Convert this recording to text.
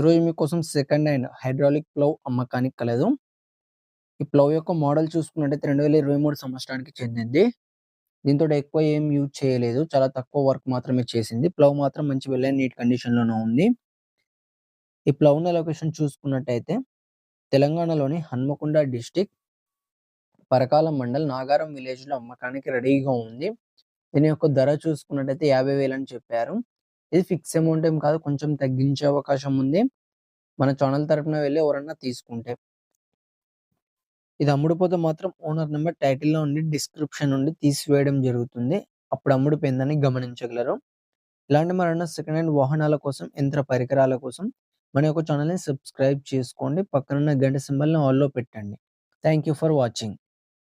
ఈరోజు మీకోసం second hand hydraulic plough అమ్మకానికి కలదు. ఈ ప్లవ్ యొక్క మోడల్ చూసుకున్నట్టయితే 2023 సంవత్సరానికి చెందింది. దీంతో ఎక్కువ ఏం యూజ్ చేయలేదు. చాలా తక్కువ వర్క్ మాత్రమే చేసింది. ప్లవ్ మాత్రం మంచి వెళ్ళే నీట్ కండిషన్‌లోనే ఉంది. ఈ ప్లవ్ ఉన్న లొకేషన్ చూసుకున్నట్టయితే తెలంగాణలోని హన్మకొండ డిస్టిక్ పరకాల మండల్ నాగారం విలేజ్‌లో అమ్మకానికి రెడీగా ఉంది. దీని యొక్క ధర చూసుకున్నట్టయితే యాభై వేలు అని చెప్పారు. ఇది ఫిక్స్ అమౌంట్ ఏం కాదు. కొంచెం తగ్గించే అవకాశం ఉంది. మన ఛానల్ తరపున వెళ్ళి ఎవరన్నా తీసుకుంటే. ఇది అమ్ముడుపోతే మాత్రం ఓనర్ నెంబర్ టైటిల్‌లో ఉండి డిస్క్రిప్షన్ నుండి తీసివేయడం జరుగుతుంది. అప్పుడు అమ్ముడుపోయిందని గమనించగలరు. ఇలాంటి మరెన్నో సెకండ్ హ్యాండ్ వాహనాల కోసం, యంత్ర పరికరాల కోసం మన యొక్క ఛానల్‌ని సబ్స్క్రైబ్ చేసుకోండి. పక్కనున్న గంట సింబల్‌ని ఆల్‌లో పెట్టండి. Thank you for watching.